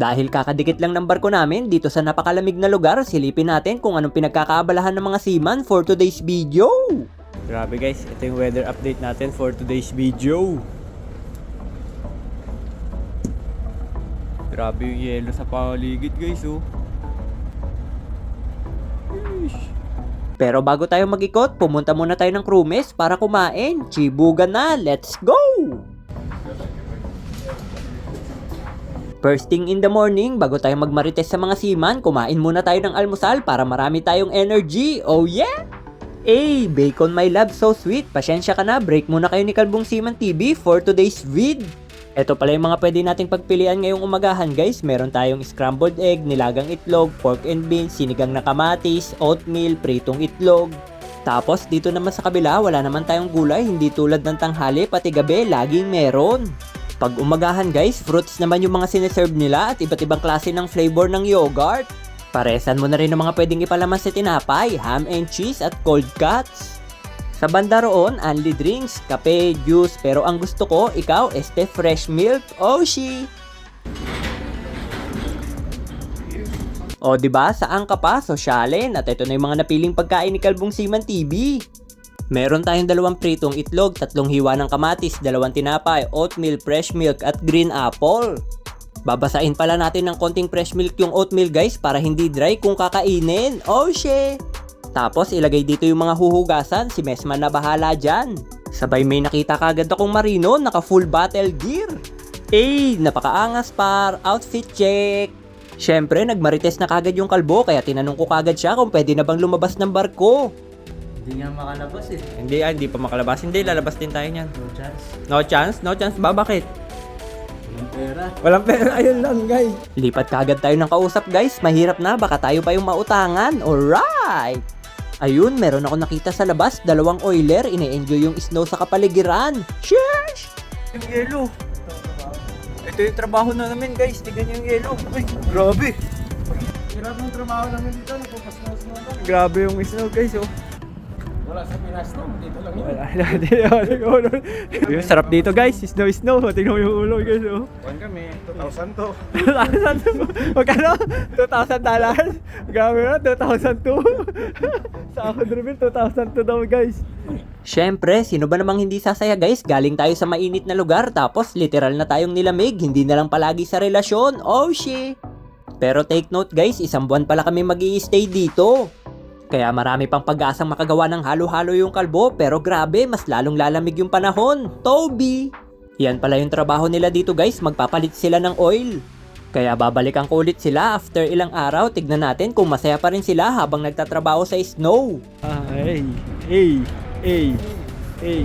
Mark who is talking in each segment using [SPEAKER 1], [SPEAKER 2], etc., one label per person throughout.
[SPEAKER 1] Dahil kakadikit lang ng barko namin dito sa napakalamig na lugar, silipin natin kung anong pinagkakaabalahan ng mga seaman for today's video. Grabe guys, ito yung weather update natin for today's video. Grabe yung yelo sa paligid guys oh. Pero bago tayo mag-ikot, pumunta muna tayo ng crewmess para kumain. Chibugan na, let's go! First thing in the morning, bago tayo magmarites sa mga seaman, kumain muna tayo ng almusal para marami tayong energy. Oh yeah! Hey, bacon my love, so sweet. Pasensya ka na, break muna kayo ni Kalbong Seaman TV for today's vid. Ito pala yung mga pwede nating pagpilian ngayong umagahan guys. Meron tayong scrambled egg, nilagang itlog, pork and beans, sinigang na kamatis, oatmeal, pritong itlog. Tapos dito naman sa kabila, wala naman tayong gulay, hindi tulad ng tanghali, pati gabi, laging meron. Pag umagahan guys, fruits naman yung mga sineserve nila at iba't ibang klase ng flavor ng yogurt. Paresan mo na rin ng mga pwedeng ipalaman sa tinapay, ham and cheese at cold cuts. Sa banda roon, only drinks, kape, juice, pero ang gusto ko, ikaw, este fresh milk, Oshi! O, ba? Saan ka pa? Sosyalin. At ito na yung mga napiling pagkain ni Kalbong Siman TV. Meron tayong dalawang pritong itlog, tatlong hiwa ng kamatis, dalawang tinapay, oatmeal, fresh milk, at green apple. Babasain pala natin ng konting fresh milk yung oatmeal guys para hindi dry kung kakainin. Oh shit! Tapos ilagay dito yung mga huhugasan, si Mesman na bahala dyan. Sabay may nakita kagad akong marino, naka full battle gear. Eh, napakaangas par, outfit check. Siyempre, nagmarites na kagad yung kalbo kaya tinanong ko kagad siya kung pwede na bang lumabas ng barko.
[SPEAKER 2] Hindi nga makalabas eh.
[SPEAKER 1] Hindi, ah, hindi pa makalabas. Hindi, lalabas din tayo niyan.
[SPEAKER 2] No chance.
[SPEAKER 1] No chance? No chance ba? Bakit?
[SPEAKER 2] Walang pera.
[SPEAKER 1] Walang pera, ayun lang guys. Lipat kagad tayo ng kausap guys. Mahirap na, baka tayo pa yung mautangan. Alright! Ayun, meron ako nakita sa labas, dalawang oiler, ine-enjoy yung snow sa kapaligiran. Sheesh! Yung yelo. Ito yung trabaho na namin guys, tignan yung yelo. Ay, grabe.
[SPEAKER 2] Hirap ng trabaho namin dito. Nagpapasnos mo lang.
[SPEAKER 1] Grabe yung snow guys oh.
[SPEAKER 2] Wala sa Pinas to. Dito lang yun.
[SPEAKER 1] Wala, Yung sarap dito guys, snow snow. Tingnan mo yung ulo guys oh.
[SPEAKER 2] Kuhan kami. 2,000 to.
[SPEAKER 1] 2,000 Magkano? 2,000 dollars? Grabe na, 2,002 Sa ako driven, 2,002 daw guys Siyempre, sino ba namang hindi sasaya guys? Galing tayo sa mainit na lugar tapos literal na tayong nilamig, hindi na lang palagi sa relasyon. Oh shit! Pero take note guys, isang buwan pala kami mag stay dito. Kaya marami pang pag-asang makagawa ng halo-halo yung kalbo pero grabe, mas lalong lalamig yung panahon. Toby! Yan pala yung trabaho nila dito guys, magpapalit sila ng oil. Kaya babalikan ko ulit sila after ilang araw, tignan natin kung masaya pa rin sila habang nagtatrabaho sa snow. Ay, ay, ay, ay.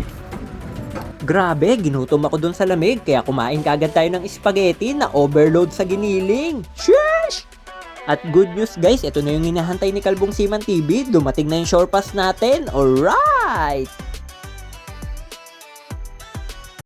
[SPEAKER 1] Grabe, ginutom ako dun sa lamig kaya kumain kagad tayo ng spaghetti na overload sa giniling. Sheesh! At good news guys, ito na yung hinahantay ni Kalbong Siman TV. Dumating na yung shore pass natin. Alright!